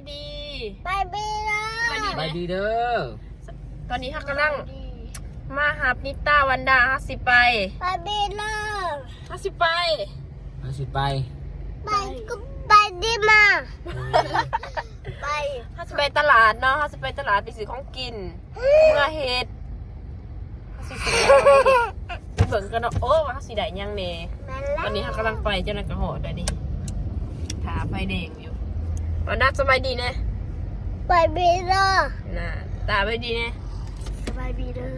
ายดีไปบีเลยสบายดีไปดีเด้อตอนนี้ฮักกำลังมาหานิต้าวันดาฮักสิไปไปบีเลยฮักสิไปมาสิไปไปก็ไปดีมาไปฮักสิไปตลาดเนาะฮักสิไปตลาดไปซื้อของกินเมื่อเฮ็ดฮักสิซื้อไปเบิ่งกันเนาะโอ้ว่าฮักสิได้หยังเน่ตอนนี้ฮักกำลังไปเจ้าหน้าที่หอดเลยดิถาไฟแดงอยู่ วันดาสบายดีนะไปบีเลยน่ะตาไปดีนะไปบีเลย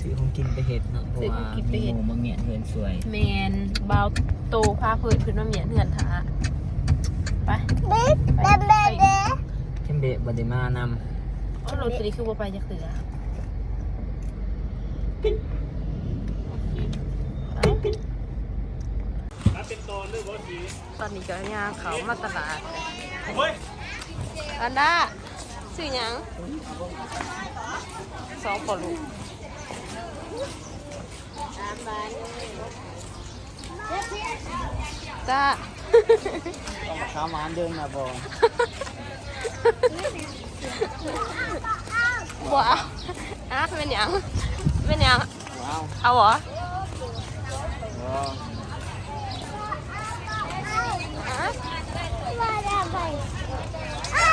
ซื้อของกินไปเห็ดเนาะเพราะว่ามีหมูมาเมียนเหินสวยแมนเบาโตพาเพื่อนขึ้นมาเหมียนเหือนถาไปบีเดินไปเด้เข้มเบะบัติมานอ๋อรถตัวนี้คือว่าไปจากเสือ ตอนนี้ก็ย่างเขามาตลาดอันด้าซื้อหยังสองปอลูกจ้าำต้องข้าวมานเดินมาบ่บัวอะเป็นหยังเป็นหยังว้าวเอาเหรอ ว้าว อะ มาได้ไป ฮะ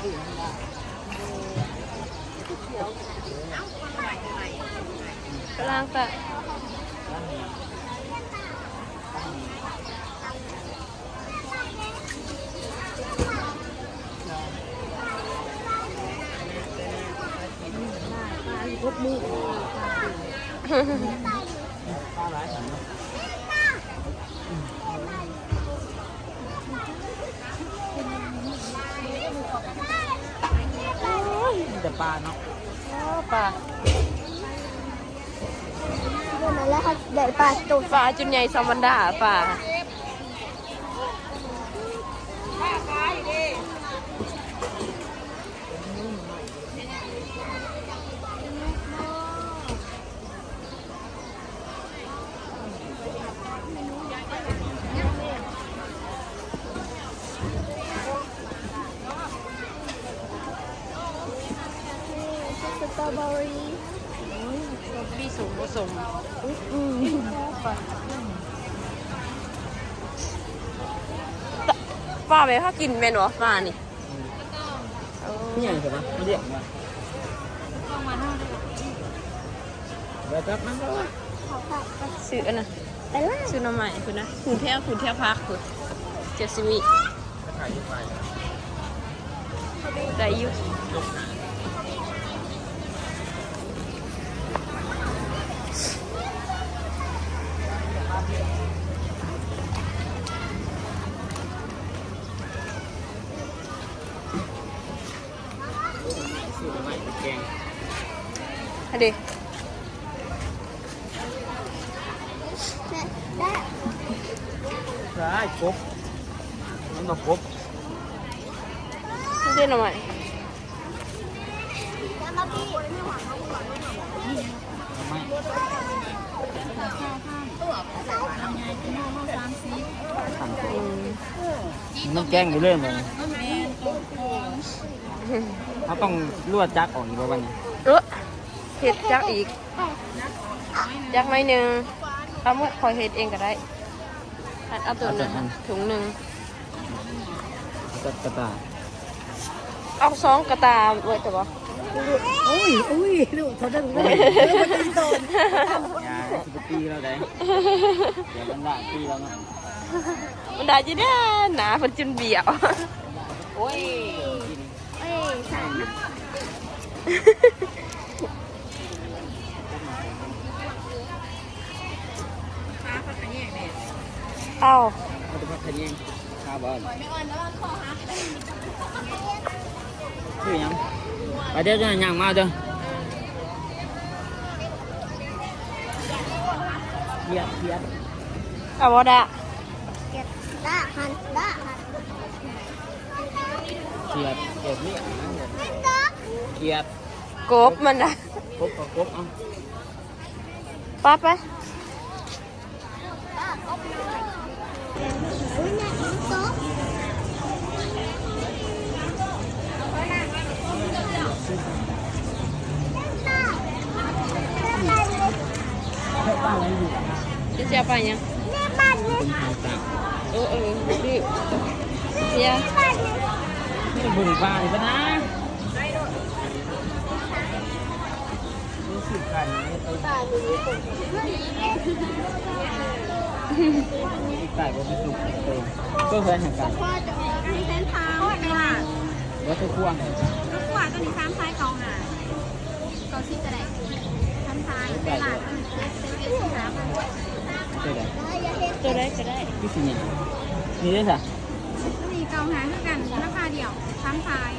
กำลังจะโอ้ย มี แต่ปลาเนาะโอ้ป้าเดินมาแล้วค่ะเดินปลาตุกป้าจุนใหญ่สมวันดาป้าสตรอเบอรี่ พี่ สูงผสมอืมป้าไปถ้ากินเมนูป้านี่นี่ยังใช่ไหมไม่เรียกมาเดี๋ยวจับมันก็ซื้ออันนะไปล่าซื้อหน้ำใหม่คุณนะคุณเที่ยวคุณเที่ยวพักคุณเจ็ดสิบวิถ่าย ดีได้ใช่กบมันบอกกบเด่นหน่อยแล้วมาพี่ไม่อืมมันแกงไปเรื่อยเลยเขาต้องลวดจักออกอีกว่าวันนี้ เออเห็ดจักอีก จักไม่หนึ่งเอาเมื่อคอยเห็ดเองก็ได้อันเอาตัวหนึ่งถุงหนึ่งจักกระตายเอาสองกระตาไว้แต่ว่าอุ้ยอุ้ยดูเขาดึงเลยยาสิบปีแล้วได้เดี๋ยวมันได้ปีแล้วเนาะมันได้จีได้หนาเพิ่นจนเบี้ยวโอ้ยเอ้ยสาม เเอา เอาไปพักขยี้ ข้าวบอลชื่อหยังไปเดี๋ยวจะยังมาเด้อเกียดเกียดเอาบ่ได้เก็บได้หันได้หันเกียดเกียดนี่เกียดกบมันนะกบกับกบเอาไป้าไป อุ้ยแม่โต๊ะ จะ เสียไปยังเออเออรีบเสียบุญบ้านปะนะรู้สึกกันนี่ไปไก่บ่ไปสุกตัวก็เพื่อนแห่งกันพ่อจะมีเส้นทางตลาดวัตถุควงรถขวาจะมีซ้ำซ้ายเกาหาเกาซีจะได้ซ้ำซ้ายตลาดเซ็ตเซ็ตเซ็ตสาม เจ๊ได้ตัวได้ก็ได้พี่สิเนี่ยนี่ได้สะมีเกาหาเท่ากันราคาเดียวซ้ำซ้าย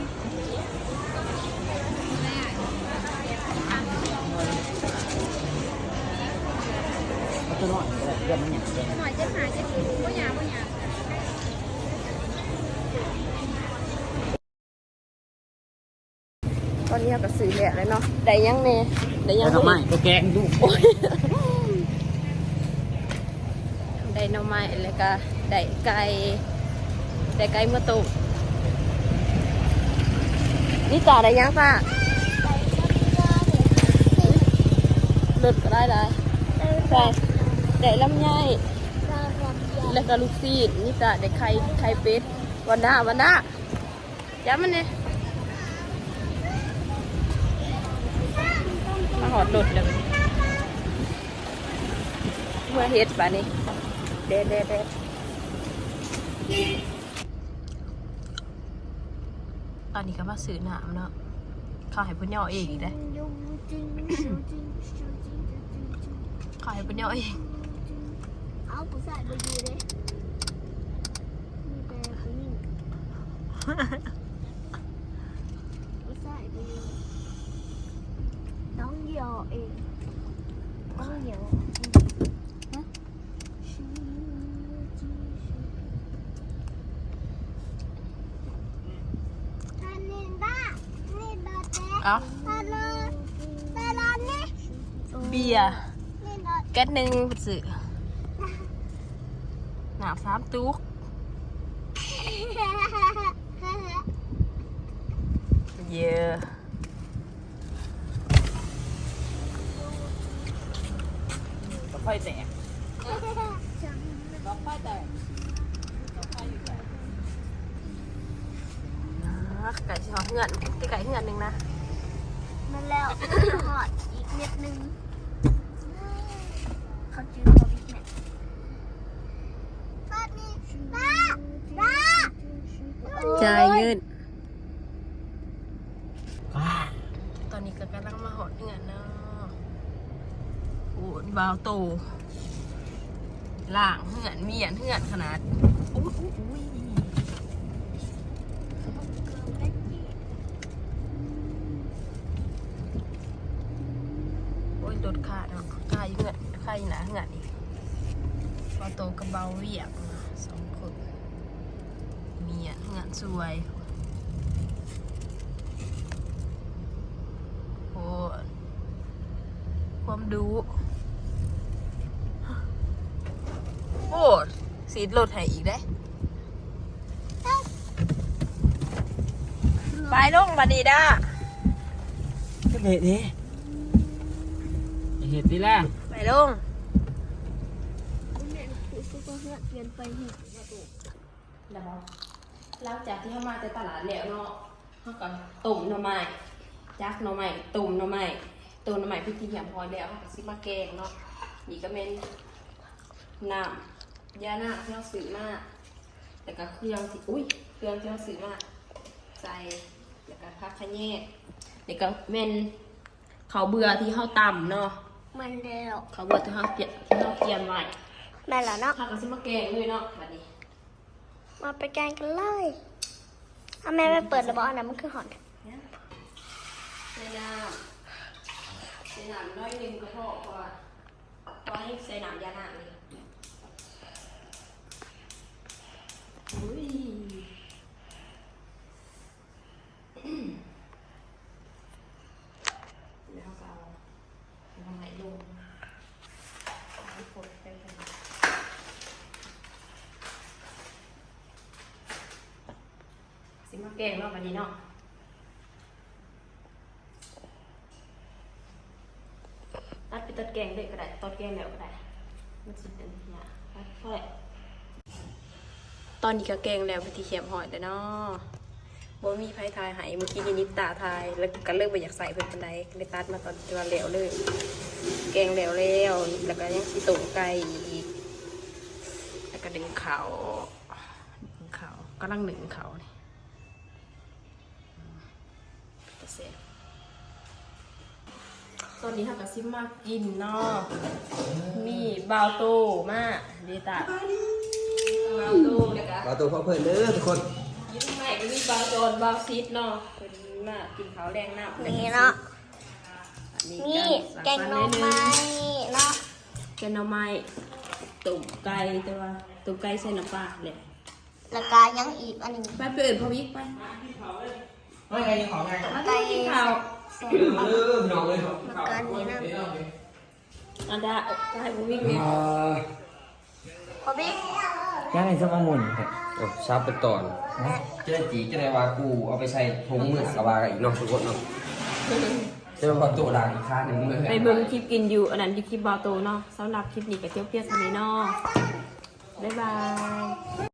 วัตถุน้อยก็ได้เรื่องมันอย่างเดียวหน่อยเจ็ดหาเจ็ดสิบก็ยาก็ยาตอนนี้เราก็ซื้อแหละเลยเนาะได้ยังเน่ได้ยังแล้วทำไมก็แกงดู ได้หน่อไม้แล้วก็ได้ไก่ได้ไก่เมื่อตุนี่จ่าได้ยังป่ะเลิศก็ได้ได้ได้ได้ลำไยแล้วก็ลูกซีดนี่จ่าได้ไข่ไข่เป็ดวันหน้าวันหน้าย้ำมันเนี่ยมาหอดหลุดเลยบัดนี้เมื่อเฮ็ดป่ะนี่ เด็ดเด็ดเด็ดตอนนี้ก็มาซื้อน้ำเนาะเขาให้เพิ่นย่อเองอีกเด้เขาให้เพิ่นย่อเองเอาผู้ชายไปดูเลยมีแต่ผู้หญิงผู้ชายไปดูต้องเหยอเองต้องเหยอ เอ้าเบียร์แก๊สหนึ่งเพิ่นซื้อน้ำสามตุ๊กเยอะไฟแตกอ่าไก่สิหอมเหือนที่ไก่เหือนหนึ่งนะ มันแล้วหอดอีกเม็ดหนึงเขาจืดเขาบิ๊กแม่ป้ามีป้าป้าจ่ายเงินว้าตอนนี้ก็กำลังมาหอดเหือนเนาะโอ้ยบาวโตล่างเหือนเมียนเหือนขนาดอุ้ยอุ้ยอุ้ย โอ้ยรถขาดเนาะค่าอยู่เหือนค่าอยู่หนาเหือนอีกบาวโตกับเบาเวียกสองคนเมียนเหือนสวยโอ้ความดูโอ้สีดรถให้อีกได้ไปลงบันดีด้าก็เด็ดดิเห็ด ดีแล้วไปลงแม่คือซุปเปอร์เฮือดเปลี่ยนไปเห็ดแล้วหลังจากที่เขามาจากตลาดแล้วเนาะเขาก็ต้มหน่อไม้จักหน่อไม้ต้มหน่อไม้ต้มหน่อไม้พี่ที่เหี่ยมพอแล้วเขาก็ซิมาแกงเนาะนี่ก็เป็นน้ำยาหน้าที่เราซื้อมาแต่ก็เครื่องที่อุ้ยเครื่องที่เราซื้อมาใส่แล้วก็พักขะแยกนี่ก็เป็นเขาวเบื่อที่เขาตำเนาะ มันแล้วเขาวเบื่อที่เขาเตรียมที่เขาเตรียมไว้แม่นแล้วเนาะข้าวก็สิมาแกงเลยเนาะบัดนี้มาไปแกงกันเลยเอาแม่ไปเปิดระเบิดอันนั้นมันคือหอนใส่น้ำใส่น้ำน้อยหนึงก็พอเพราะว่าเพราะว่าให้ใส่น้ำยาน้ำนี่อุ้ยเดี๋ยวเราก็เอาเอาไหนลงเอากดไปกัน สิมาแกงเนาะวันนี้เนาะตัดไปตัดแกงเลยก็ได้ตัดแกงแล้วก็ได้มันสิเป็นเนี่ยตัดพอแหละตอนนี้ก็แกงแล้วไปทีเขียมหอยแต่เนาะบ่มีไผทายหายเมื่อกี้นี่นิดตาทาย แล้วก็เลิกไปอยากใส่เพิ่นปานใดเลยตัดมาตอนที่ว่าแล้วเลย แกงแล้วแล้วแล้วก็ยังสิตุ่มไก่อีก แล้วก็ดึงเขาดึงเขากำลังหนึ่งเขาเนี่จ ตอนนี้ทำกับซิมมากินเนาะมีบาวโตมาเดตาบาวโตเลยกะเราตัวพ่อเพื่อนเด้อทุกคนยิ้มใหม่ก็มีบาวโจนบาวซิดเนาะเป็นมากินข้าวแรงน้ำนี่เนาะอันนี่ก็แกงหน่อไม้เนาะแกงหน่อไม้ตุ่มไก่แต่ว่าตุ่มไก่ใส่น้ำปลาเลยแล้วก็ยังอีกอันหนึงไปเปลี่ยนพอวิกไปไม่ไงยังของไง มาได้กินข้าว แซ่เองเลยบแล้วก็อันนี้นะอันดาก็ให้พอวิกเนี่ยพอบิ๊กยังไงสมมุนโอ้ซับเป็นตอนจะได้จีจะได้ว่ากูเอาไปใส่ถุงมือกับากันอีกนาะทุกคนเนาะจะมาพอตัวดังอีกค่าหนึ่งมือไปเบิ่งคลิปกินอยู่อันนั้นอยู่คลิปบาวโตเนาะสำหรับคลิปนี้ก็เจียวเพียสนี้เนาะบ๊ายบาย